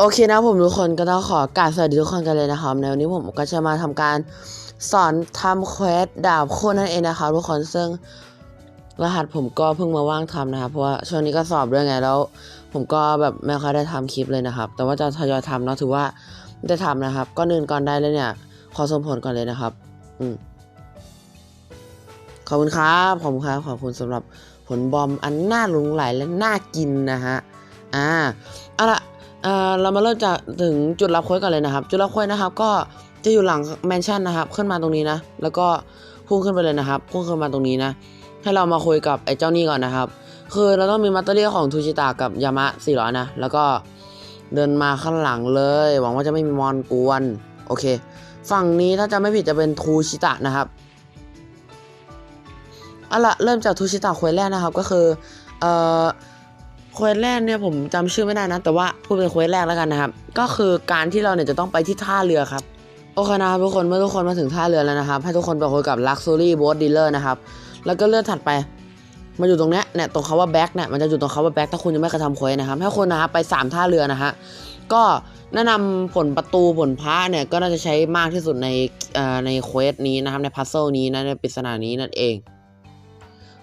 โอเคนะผมทุกคนก็ต้องขอกราบสวัสดีทุกคนกันเลยนะครับในวันนี้ผมก็จะมาทำการสอนทำเควสดาบโคนนั่นเองนะครับทุกคนซึ่งรหัสผมก็เพิ่งมาว่างทำนะครับเพราะว่าช่วงนี้ก็สอบด้วยไงแล้ว ผมก็แบบไม่ค่อยได้ทำคลิปเลยนะครับ แต่ว่าจะทยอยทำเนาะถือว่าได้ทำนะครับก็นื่นก่อนได้เลยเนี่ย ขอสมผลก่อนเลยนะครับ อืมขอบคุณครับขอบคุณครับขอบคุณสำหรับผลบอมอันน่าหลงไหลและน่ากินนะฮะอ่าเอาละ เรามาเริ่มจากถึงจุดรับควสกันเลยนะครับ จุดรับควสนะครับ ก็จะอยู่หลังแมนชั่นนะครับ ขึ้นมาตรงนี้นะ แล้วก็พุ่งขึ้นไปเลยนะครับ พุ่งขึ้นมาตรงนี้นะ ให้เรามาคุยกับไอ้เจ้านี่ก่อนนะครับ คือเราต้องมีมัตเตอรี่ของทูชิตะกับยามะสี่ร้อยนะ แล้วก็เดินมาข้างหลังเลย หวังว่าจะไม่มีมอนกวน โอเค ฝั่งนี้ถ้าจะไม่ผิดจะเป็นทูชิตะนะครับเอาละเริ่มจากทูชิตะควสแรกนะครับ ก็คือ เอ่อ เควสแรกเนี่ยผมจำชื่อไม่ได้นะ แต่ว่าพูดเป็นเควสแรกแล้วกันนะครับ ก็คือการที่เราเนี่ยจะต้องไปที่ท่าเรือครับโอเคนะครับทุกคนเมื่อทุกคนมาถึงท่าเรือแล้วนะครับ ให้ทุกคนไปคุยกับ Luxury Boat Dealer นะครับ แล้วก็เลื่อนถัดไปมาอยู่ตรงเนี้ยเนี่ยตรงคาว่า back เนี่ยมันจะอยู่ตรงคาว่า back ถ้าคุณยังไม่เคยทำเควสนะครับให้คุณนะครับไป 3 ท่าเรือนะฮะก็แนะนำผลประตูผลพระเนี่ยก็น่าจะใช้มากที่สุดในในเควสนี้นะครับในพัซเซิลนี้นะในปริศนานี้นั่นเอง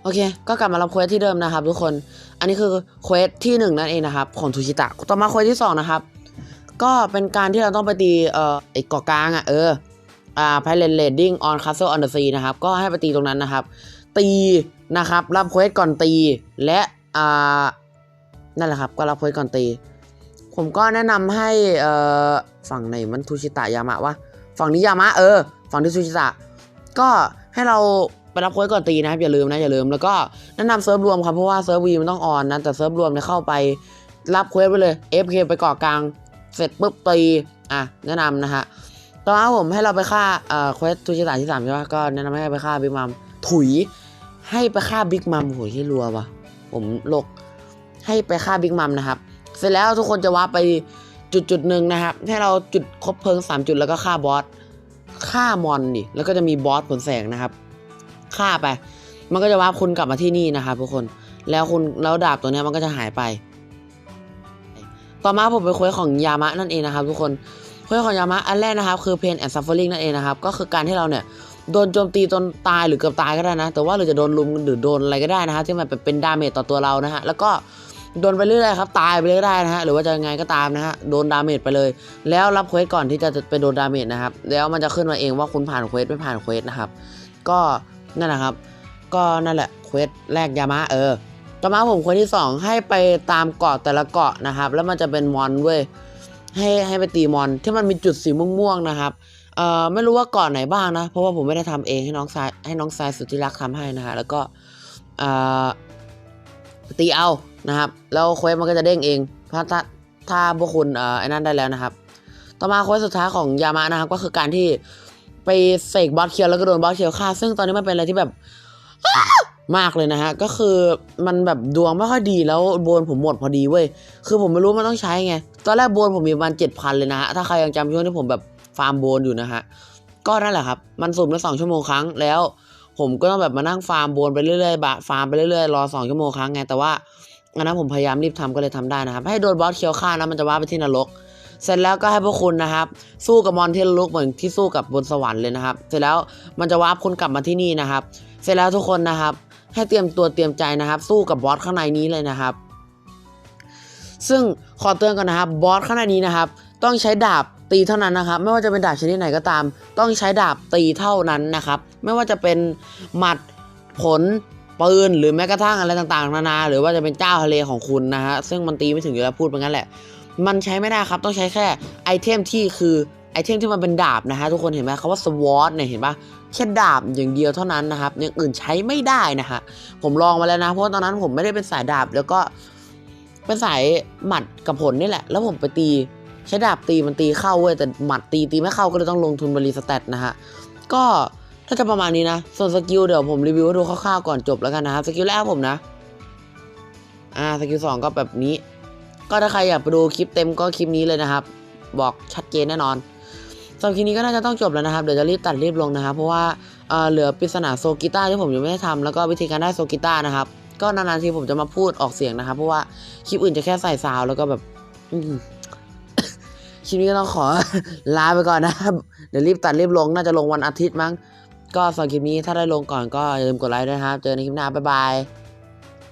โอเค ก็กลับมารับเควสที่เดิมนะครับ ทุกคน อันนี้คือเควสที่หนึ่งนั่นเองนะครับ ของทูชิตะ ต่อมาเควสที่สองนะครับ ก็เป็นการที่เราต้องไปตีเอ่อไอ้เกาะกลางอะเออ อ่า pilot landing on castle on the sea นะครับ ก็ให้ไปตีตรงนั้นนะครับ ตีนะครับ รับเควสก่อนตี และ อ่า นั่นแหละครับ ก็รับเควสก่อนตี ผมก็แนะนำให้ เอ่อ ฝั่งไหนมันทูชิตะยามะวะ ฝั่งนี้ยามะเออ ฝั่งที่ทูชิตะ ก็ให้เรา ไปรับโค้ดก่อนตีนะครับอย่าลืมนะอย่าลืมแล้วก็แนะนำเซิร์ฟรวมครับเพราะว่าเซิร์ฟวีมันต้องออนนะแต่เซิร์ฟรวมเนี่ยเข้าไปรับเควสไปเลย FK ไปเกาะกลาง เสร็จปุ๊บตีอะแนะนำนะฮะตอนนั้นผมให้เราไปฆ่าเอ่อเควสทูชิตาที่สามใช่ปะก็แนะนำให้ไปฆ่าบิ๊กมัมถุย ให้ไปฆ่าบิ๊กมัมโหยที่รัววะผมลกให้ไปฆ่าบิ๊กมัมนะครับ เสร็จแล้วทุกคนจะว่าไปจุดจุดหนึ่งนะครับ ให้เราจุดครบเพลิงสามจุดแล้วก็ฆ่าบอสฆ่ามอนดิแล้วก็จะมีบอสผลแสงนะครับ ฆ่าไป มันก็จะวาร์ปคุณกลับมาที่นี่นะครับทุกคน แล้วคุณแล้วดาบตัวนี้มันก็จะหายไป ต่อมาผมไปคุยของยามะนั่นเองนะครับทุกคนคุยของยามะอันแรกนะครับ คือ pain and suffering นั่นเองนะครับ ก็คือการที่เราเนี่ยโดนโจมตีจนตายหรือเกือบตายก็ได้นะ แต่ว่าเราจะโดนลุมหรือโดนอะไรก็ได้นะฮะที่มันเป็นดาเมจต่อตัวเรานะฮะ แล้วก็โดนไปเรื่อยๆครับ ตายไปเรื่อยๆได้นะฮะ หรือว่าจะยังไงก็ตามนะฮะ โดนดาเมจไปเลย แล้วรับเควสก่อนที่จะไปโดนดาเมจนะครับ แล้วมันจะขึ้นมาเองว่าคุณผ่านเควสไม่ผ่านเควสนะครับ ก็ นั่นแหละครับ ก็นั่นแหละเควสแรกยามะเออต่อมาผมเควสที่ 2 ให้ไปตามเกาะแต่ละเกาะนะครับ แล้วมันจะเป็นมอนเว้ยให้ให้ไปตีมอนที่มันมีจุดสีม่วงๆนะครับเอ่อไม่รู้ว่าเกาะไหนบ้างนะ เพราะว่าผมไม่ได้ทำเองให้น้องชายให้น้องชายสุดที่รักทำให้นะฮะแล้วก็เอ่อตีเอานะครับ แล้วเควสมันก็จะเด้งเองถ้าถ้าถ้าพวกคุณเอ่อไอ้นั่นได้แล้วนะครับ ต่อมาเควสสุดท้ายของยามะนะครับ ก็คือการที่ ไปเสกบอสเคียวแล้วก็โดนบอสเคียวฆ่า ซึ่งตอนนี้มันเป็นอะไรที่แบบมากเลยนะฮะ ก็คือมันแบบดวงไม่ค่อยดีแล้วโบนผมหมดพอดีเว้ย คือผมไม่รู้มันต้องใช้ไง ตอนแรกโบนผมมีประมาณเจ็ดพันเลยนะฮะ ถ้าใครยังจำช่วงที่ผมแบบฟาร์มโบนอยู่นะฮะ ก็นั่นแหละครับ มันสุ่มละสองชั่วโมงครั้งแล้ว ผมก็ต้องแบบมานั่งฟาร์มโบนไปเรื่อยๆบะฟาร์มไปเรื่อยๆรอสองชั่วโมงครั้งไง แต่ว่าอันนั้นผมพยายามรีบทำก็เลยทำได้นะครับ ให้โดนบอสเคียวฆ่านะมันจะว่าไปที่นรก เสร็จแล้วก็ให้พวกคุณนะครับ สู้กับมอนเที่นรกเหมือนที่สู้กับบนสวรรค์เลยนะครับ เสร็จแล้วมันจะวาร์ปคุณกลับมาที่นี่นะครับ เสร็จแล้วทุกคนนะครับ ให้เตรียมตัวเตรียมใจนะครับ สู้กับบอสข้างในนี้เลยนะครับ ซึ่งขอเตือนก่อนนะครับบอสข้างในนี้นะครับ ต้องใช้ดาบตีเท่านั้นนะครับ ไม่ว่าจะเป็นดาบชนิดไหนก็ตาม ต้องใช้ดาบตีเท่านั้นนะครับ ไม่ว่าจะเป็นหมัดผลปืนหรือแม้กระทั่งอะไรต่างๆ นานา หรือว่าจะเป็นเจ้าทะเลของคุณนะฮะซึ่งมันตีไม่ถึงอยู่แล้วพูดไปงั้นแหละ มันใช้ไม่ได้ครับต้องใช้แค่ไอเทมที่คือไอเทมที่มันเป็นดาบนะฮะทุกคนเห็นไหมคำว่าสวอตเนี่ยเห็นปะแค่ดาบอย่างเดียวเท่านั้นนะครับอย่างอื่นใช้ไม่ได้นะฮะผมลองมาแล้วนะเพราะตอนนั้นผมไม่ได้เป็นสายดาบแล้วก็เป็นสายหมัดกับผลนี่แหละ แล้วผมไปตีใช้ดาบตีมันตีเข้าเว้ยแต่หมัดตีตีไม่เข้าก็เลยต้องลงทุนบรีสแตทนะฮะก็ถ้าจะประมาณนี้นะ ส่วนสกิลเดี๋ยวผมรีวิวให้ดูคร่าวๆก่อนจบแล้วกันนะครับสกิลแรกผมนะอ่าสกิลสองก็แบบนี้ ก็ถ้าใครอยากไปดูคลิปเต็มก็คลิปนี้เลยนะครับ บอกชัดเจนแน่นอนสำหรับคลิปนี้ก็น่าจะต้องจบแล้วนะครับ เดี๋ยวจะรีบตัดรีบลงนะครับ เพราะว่าเอ่อเหลือปริศนาโซกิต้าที่ผมยังไม่ได้ทำแล้วก็วิธีการได้โซกิต้านะครับ ก็นานๆทีผมจะมาพูดออกเสียงนะครับ เพราะว่าคลิปอื่นจะแค่ใส่ซาวแล้วก็แบบคลิปนี้ก็ต้องขอลาไปก่อนนะครับ เดี๋ยวรีบตัดรีบลงน่าจะลงวันอาทิตย์มั้ง ก็สำหรับคลิปนี้ถ้าได้ลงก่อนก็อย่าลืมกดไลค์ด้วยนะครับ เจอกันในคลิปหน้าบ๊ายบาย